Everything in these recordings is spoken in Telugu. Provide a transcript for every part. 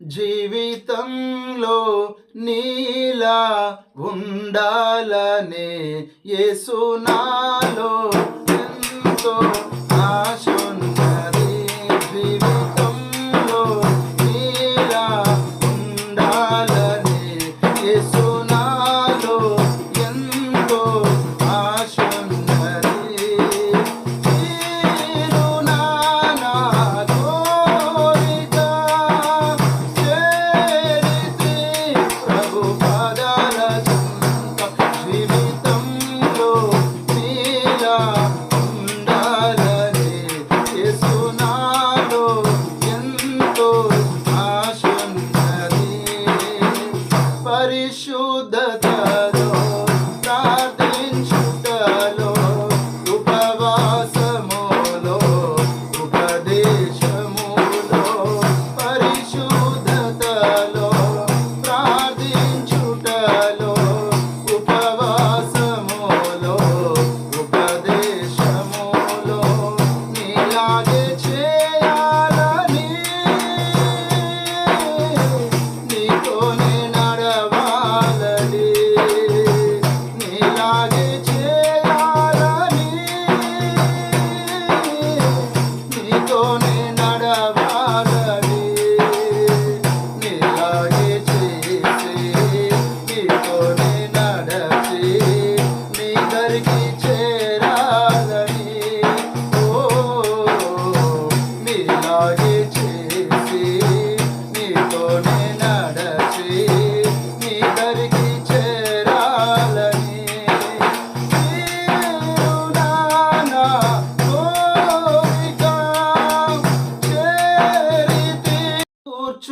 జీవితంలో నీలా ఉండాలనే యేసునాలో ఎంతో ఆశ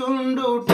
కోరిక